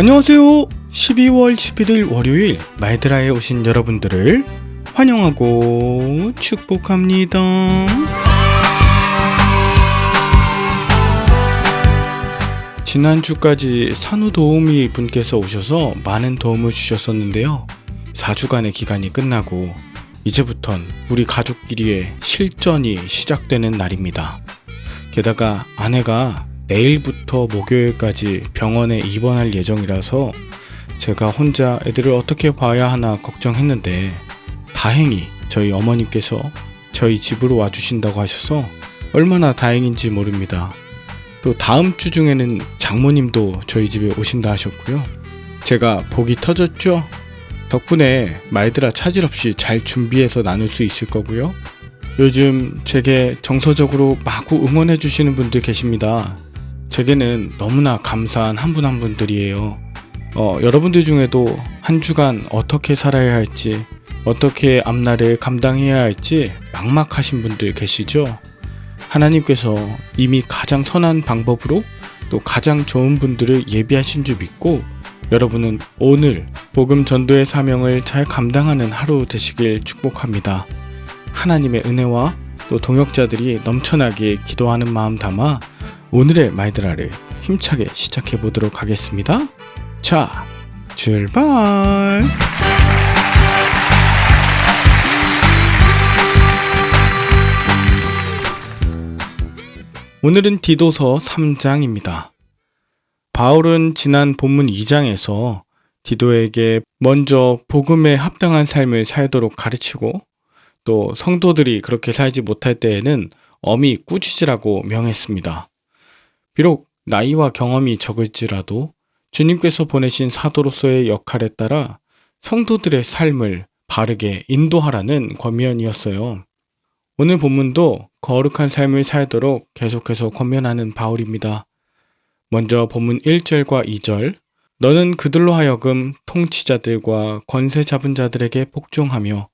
안녕하세요. 12월 11일 월요일 말드라에 오신 여러분들을 환영하고 축복합니다. 지난주까지 산후도우미 분께서 오셔서 많은 도움을 주셨었는데요. 4주간의 기간이 끝나고 이제부턴 우리 가족끼리의 실전이 시작되는 날입니다. 게다가 아내가 내일부터 목요일까지 병원에 입원할 예정이라서 제가 혼자 애들을 어떻게 봐야 하나 걱정했는데 다행히 저희 어머님께서 저희 집으로 와주신다고 하셔서 얼마나 다행인지 모릅니다. 또 다음 주 중에는 장모님도 저희 집에 오신다 하셨고요. 제가 복이 터졌죠? 덕분에 말들아 차질 없이 잘 준비해서 나눌 수 있을 거고요. 요즘 제게 정서적으로 마구 응원해 주시는 분들 계십니다. 제게는 너무나 감사한 한분한 분들이에요. 어, 여러분들 중에도 한 주간 어떻게 살아야 할지, 어떻게 앞날을 감당해야 할지 막막하신 분들 계시죠? 하나님께서 이미 가장 선한 방법으로 또 가장 좋은 분들을 예비하신 줄 믿고 여러분은 오늘 복음 전도의 사명을 잘 감당하는 하루 되시길 축복합니다. 하나님의 은혜와 또 동역자들이 넘쳐나게 기도하는 마음 담아 오늘의 마이드라를 힘차게 시작해 보도록 하겠습니다. 자, 출발! 오늘은 디도서 3장입니다. 바울은 지난 본문 2장에서 디도에게 먼저 복음에 합당한 삶을 살도록 가르치고 또 성도들이 그렇게 살지 못할 때에는 엄히 꾸짖으라고 명했습니다. 비록 나이와 경험이 적을지라도 주님께서 보내신 사도로서의 역할에 따라 성도들의 삶을 바르게 인도하라는 권면이었어요. 오늘 본문도 거룩한 삶을 살도록 계속해서 권면하는 바울입니다. 먼저 본문 1절과 2절 너는 그들로 하여금 통치자들과 권세 잡은 자들에게 복종하며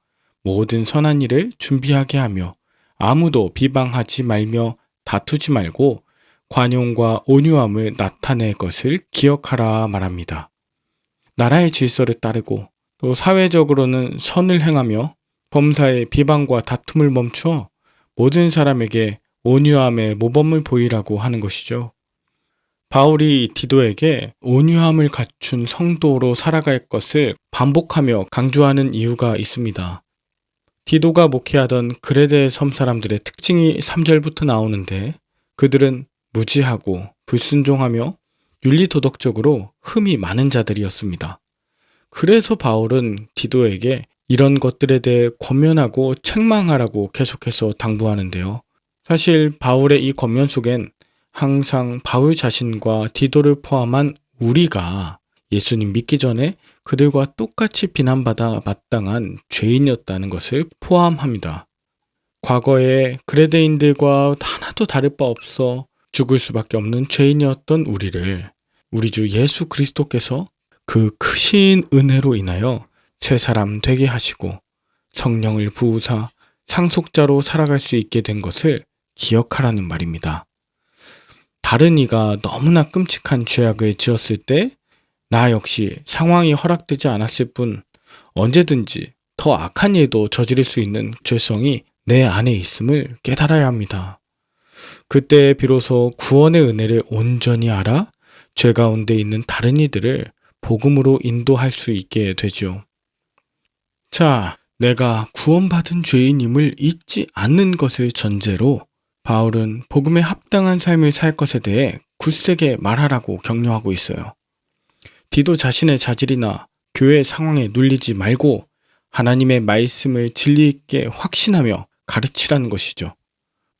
모든 선한 일을 준비하게 하며 아무도 비방하지 말며 다투지 말고 관용과 온유함을 나타낼 것을 기억하라 말합니다. 나라의 질서를 따르고 또 사회적으로는 선을 행하며 범사의 비방과 다툼을 멈추어 모든 사람에게 온유함의 모범을 보이라고 하는 것이죠. 바울이 디도에게 온유함을 갖춘 성도로 살아갈 것을 반복하며 강조하는 이유가 있습니다. 디도가 목회하던 그레데 섬 사람들의 특징이 3절부터 나오는데 그들은 무지하고 불순종하며 윤리도덕적으로 흠이 많은 자들이었습니다. 그래서 바울은 디도에게 이런 것들에 대해 권면하고 책망하라고 계속해서 당부하는데요. 사실 바울의 이 권면 속엔 항상 바울 자신과 디도를 포함한 우리가 예수님 믿기 전에 그들과 똑같이 비난받아 마땅한 죄인이었다는 것을 포함합니다. 과거에 그레데인들과 하나도 다를 바 없어 죽을 수밖에 없는 죄인이었던 우리를 우리 주 예수 그리스도께서 그 크신 은혜로 인하여 새 사람 되게 하시고 성령을 부으사 상속자로 살아갈 수 있게 된 것을 기억하라는 말입니다. 다른 이가 너무나 끔찍한 죄악을 지었을 때 나 역시 상황이 허락되지 않았을 뿐 언제든지 더 악한 일도 저지를 수 있는 죄성이 내 안에 있음을 깨달아야 합니다. 그때 비로소 구원의 은혜를 온전히 알아 죄 가운데 있는 다른 이들을 복음으로 인도할 수 있게 되죠. 자, 내가 구원받은 죄인임을 잊지 않는 것을 전제로 바울은 복음에 합당한 삶을 살 것에 대해 굳세게 말하라고 격려하고 있어요. 디도 자신의 자질이나 교회 상황에 눌리지 말고 하나님의 말씀을 진리 있게 확신하며 가르치라는 것이죠.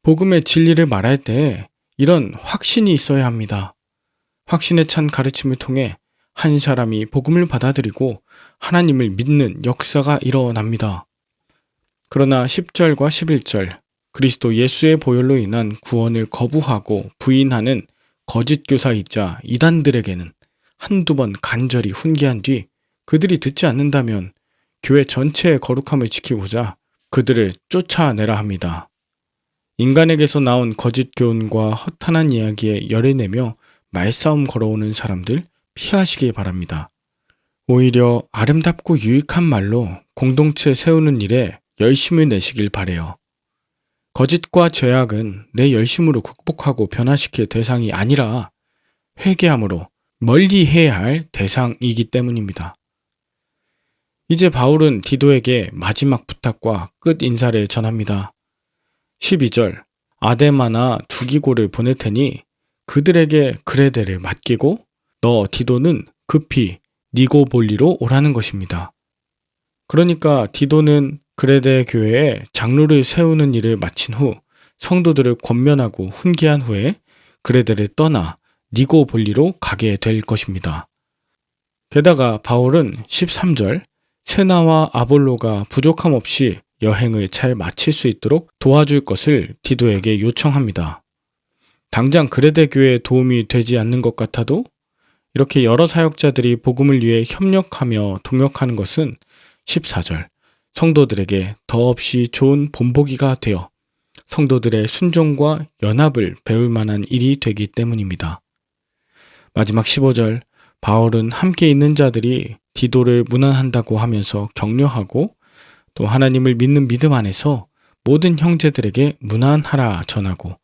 복음의 진리를 말할 때 이런 확신이 있어야 합니다. 확신에 찬 가르침을 통해 한 사람이 복음을 받아들이고 하나님을 믿는 역사가 일어납니다. 그러나 10절과 11절 그리스도 예수의 보혈로 인한 구원을 거부하고 부인하는 거짓 교사이자 이단들에게는 한두 번 간절히 훈계한 뒤 그들이 듣지 않는다면 교회 전체의 거룩함을 지키고자 그들을 쫓아내라 합니다. 인간에게서 나온 거짓 교훈과 허탄한 이야기에 열을 내며 말싸움 걸어오는 사람들 피하시기 바랍니다. 오히려 아름답고 유익한 말로 공동체 세우는 일에 열심을 내시길 바래요. 거짓과 죄악은 내 열심으로 극복하고 변화시킬 대상이 아니라 회개함으로 멀리 해야 할 대상이기 때문입니다. 이제 바울은 디도에게 마지막 부탁과 끝 인사를 전합니다. 12절 아데마나 두기고를 보낼 테니 그들에게 그레데를 맡기고 너 디도는 급히 니고볼리로 오라는 것입니다. 그러니까 디도는 그레데 교회에 장로를 세우는 일을 마친 후 성도들을 권면하고 훈계한 후에 그레데를 떠나 니고볼리로 가게 될 것입니다. 게다가 바울은 13절 세나와 아볼로가 부족함 없이 여행을 잘 마칠 수 있도록 도와줄 것을 디도에게 요청합니다. 당장 그레데 교회에 도움이 되지 않는 것 같아도 이렇게 여러 사역자들이 복음을 위해 협력하며 동역하는 것은 14절 성도들에게 더없이 좋은 본보기가 되어 성도들의 순종과 연합을 배울 만한 일이 되기 때문입니다. 마지막 15절 바울은 함께 있는 자들이 디도를 무난한다고 하면서 격려하고 또 하나님을 믿는 믿음 안에서 모든 형제들에게 무난하라 전하고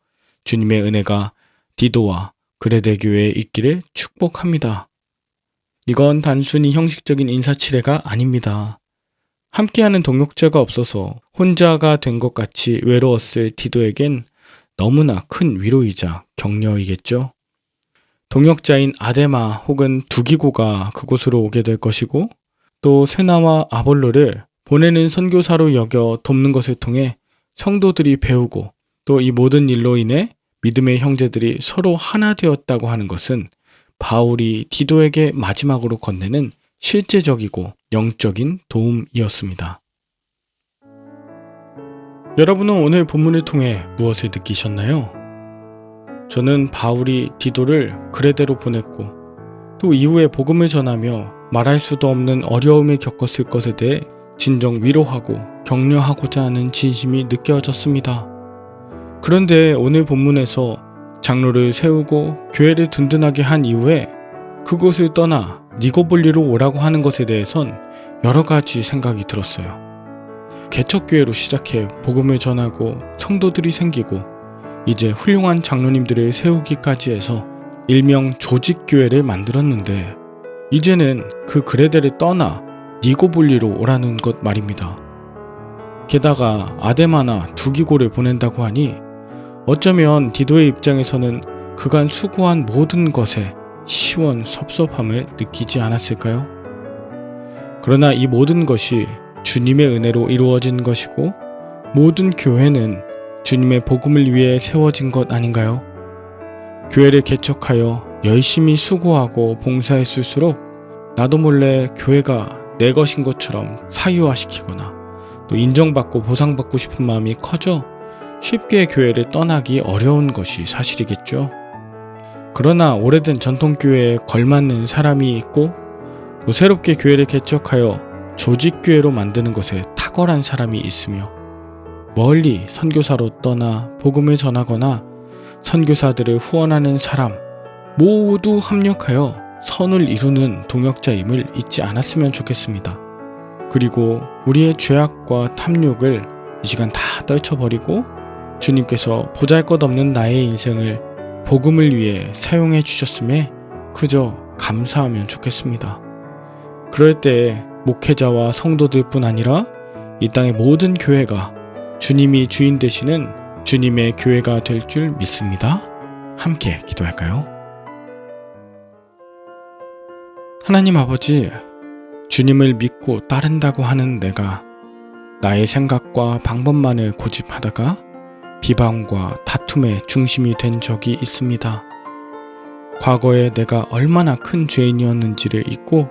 주님의 은혜가 디도와 그레데 교회에 있기를 축복합니다. 이건 단순히 형식적인 인사치레가 아닙니다. 함께하는 동역자가 없어서 혼자가 된 것 같이 외로웠을 디도에겐 너무나 큰 위로이자 격려이겠죠. 동역자인 아데마 혹은 두기고가 그곳으로 오게 될 것이고 또 세나와 아볼로를 보내는 선교사로 여겨 돕는 것을 통해 성도들이 배우고 또 이 모든 일로 인해 믿음의 형제들이 서로 하나 되었다고 하는 것은 바울이 디도에게 마지막으로 건네는 실제적이고 영적인 도움이었습니다. 여러분은 오늘 본문을 통해 무엇을 느끼셨나요? 저는 바울이 디도를 그레대로 보냈고 또 이후에 복음을 전하며 말할 수도 없는 어려움을 겪었을 것에 대해 진정 위로하고 격려하고자 하는 진심이 느껴졌습니다. 그런데 오늘 본문에서 장로를 세우고 교회를 든든하게 한 이후에 그곳을 떠나 니고볼리로 오라고 하는 것에 대해선 여러 가지 생각이 들었어요. 개척교회로 시작해 복음을 전하고 성도들이 생기고 이제 훌륭한 장로님들을 세우기까지 해서 일명 조직교회를 만들었는데 이제는 그 그레데를 떠나 니고볼리로 오라는 것 말입니다. 게다가 아데마나 두기고를 보낸다고 하니 어쩌면 디도의 입장에서는 그간 수고한 모든 것에 시원 섭섭함을 느끼지 않았을까요? 그러나 이 모든 것이 주님의 은혜로 이루어진 것이고 모든 교회는 주님의 복음을 위해 세워진 것 아닌가요? 교회를 개척하여 열심히 수고하고 봉사했을수록 나도 몰래 교회가 내 것인 것처럼 사유화시키거나 또 인정받고 보상받고 싶은 마음이 커져 쉽게 교회를 떠나기 어려운 것이 사실이겠죠. 그러나 오래된 전통교회에 걸맞는 사람이 있고 또 새롭게 교회를 개척하여 조직교회로 만드는 것에 탁월한 사람이 있으며 멀리 선교사로 떠나 복음을 전하거나 선교사들을 후원하는 사람 모두 합력하여 선을 이루는 동역자임을 잊지 않았으면 좋겠습니다. 그리고 우리의 죄악과 탐욕을 이 시간 다 떨쳐버리고 주님께서 보잘 것 없는 나의 인생을 복음을 위해 사용해 주셨음에 그저 감사하면 좋겠습니다. 그럴 때 목회자와 성도들 뿐 아니라 이 땅의 모든 교회가 주님이 주인 되시는 주님의 교회가 될 줄 믿습니다. 함께 기도할까요? 하나님 아버지, 주님을 믿고 따른다고 하는 내가 나의 생각과 방법만을 고집하다가 비방과 다툼의 중심이 된 적이 있습니다. 과거에 내가 얼마나 큰 죄인이었는지를 잊고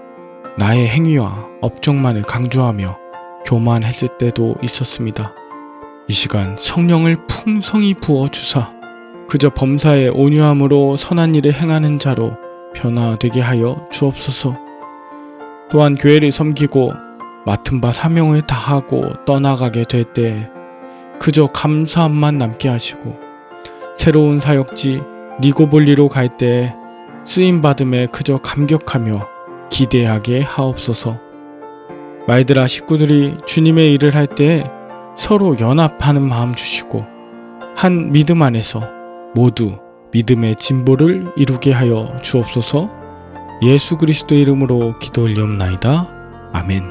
나의 행위와 업적만을 강조하며 교만했을 때도 있었습니다. 이 시간 성령을 풍성히 부어 주사 그저 범사의 온유함으로 선한 일을 행하는 자로 변화되게 하여 주옵소서. 또한 교회를 섬기고 맡은 바 사명을 다하고 떠나가게 될때 그저 감사함만 남게 하시고 새로운 사역지 니고볼리로 갈때 쓰임 받음에 그저 감격하며 기대하게 하옵소서. 말들아 식구들이 주님의 일을 할때 서로 연합하는 마음 주시고 한 믿음 안에서 모두 믿음의 진보를 이루게 하여 주옵소서. 예수 그리스도 이름으로 기도 올리옵나이다. 아멘.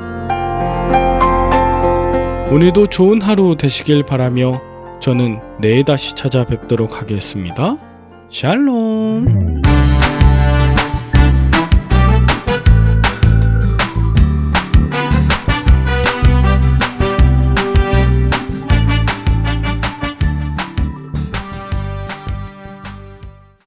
오늘도 좋은 하루 되시길 바라며 저는 내일 다시 찾아뵙도록 하겠습니다. 샬롬.